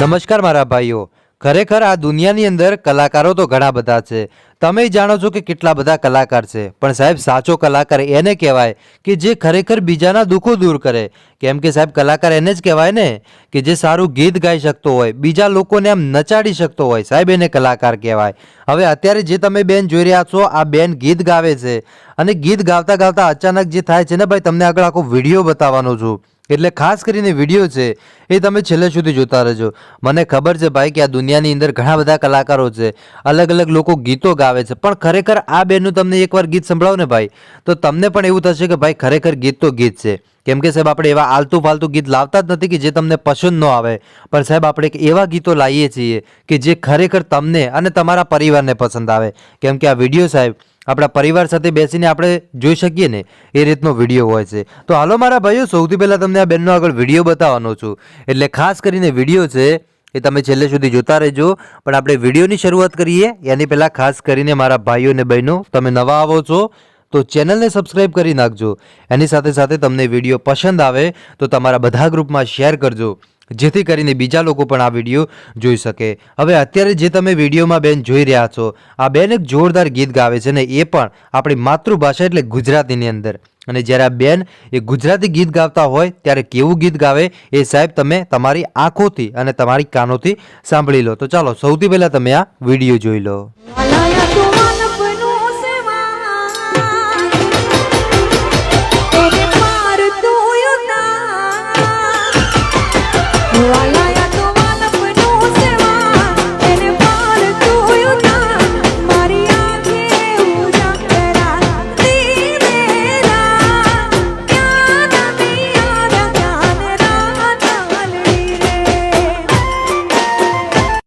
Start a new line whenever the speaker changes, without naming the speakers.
નમસ્કાર મારા ભાઈઓ. ખરેખર આ દુનિયાની અંદર કલાકારો તો ઘણા બધા છે. તમે જાણો છો કે કેટલા બધા કલાકાર છે, પણ સાહેબ સાચો કલાકાર એને કહેવાય કે જે ખરેખર બીજાના દુઃખો દૂર કરે. કેમ કે સાહેબ કલાકાર એને જ કહેવાય ને કે જે સારું ગીત ગાઈ શકતો હોય, બીજા લોકોને આમ નચાડી શકતો હોય, સાહેબ એને કલાકાર કહેવાય. હવે અત્યારે જે તમે બેન જોઈ રહ્યા છો, આ બેન ગીત ગાવે છે અને ગીત ગાવતા ગાવતા અચાનક જે થાય છે ને ભાઈ, તમને આગળ આખો વીડિયો બતાવવાનો છું. એટલે ખાસ કરીને વીડિયો છે, એ તમે છેલ્લે સુધી જોતા રહેજો. મને ખબર છે ભાઈ કે આ દુનિયાની અંદર ઘણા બધા કલાકારો છે. અલગ અલગ લોકો ગીતો ગાવે છે. પણ ખરેખર આ બેનનું તમને એકવાર ગીત સંભળાવો ને ભાઈ. તો તમને પણ એવું થશે કે ભાઈ ખરેખર ગીત તો ગીત છે. કેમ કે સાહેબ, આપણે એવા આલતુ ફાલતુ ગીત લાવતા જ નથી કે જે તમને પસંદ ન આવે. પણ સાહેબ, આપણે એવા ગીતો લાવીએ છીએ કે જે ખરેખર તમને અને તમારા પરિવારને પસંદ આવે. કેમ કે આ વીડિયો સાહેબ, આપણા પરિવાર સાથે બેસીને આપણે જોઈ શકીએ ને, એ રીતનો વીડિયો હોય છે. તો હાલો મારા ભાઈઓ, સૌથી પહેલાં તમને આ બેનનો આગળ વીડિયો બતાવવાનો છું. એટલે ખાસ કરીને વીડિયો છે એ તમે છેલ્લે સુધી જોતા રહેજો. પણ આપણે વિડીયોની શરૂઆત કરીએ. એની પહેલાં ખાસ કરીને મારા ભાઈઓ અને બહેનો, તમે નવા આવો છો, તો ચેનલને સબસ્ક્રાઈબ કરી નાખજો. એની સાથે સાથે તમને વીડિયો પસંદ આવે, તો તમારા બધા ગ્રુપમાં શેર કરજો. જેથી કરીને બીજા લોકો પણ આ વીડિયો જોઈ શકે. હવે અત્યારે જે તમે વિડીયોમાં બેન જોઈ રહ્યા છો, આ બેન એક જોરદાર ગીત ગાવે છે ને એ પણ આપણી માતૃભાષા એટલે ગુજરાતીની અંદર. અને જ્યારે આ બેન એ ગુજરાતી ગીત ગાતા હોય, ત્યારે કેવું ગીત ગાવે એ સાહેબ તમે તમારી આંખોથી અને તમારી કાનોથી સાંભળી લો. તો ચાલો, સૌથી પહેલાં તમે આ વીડિયો જોઈ લો.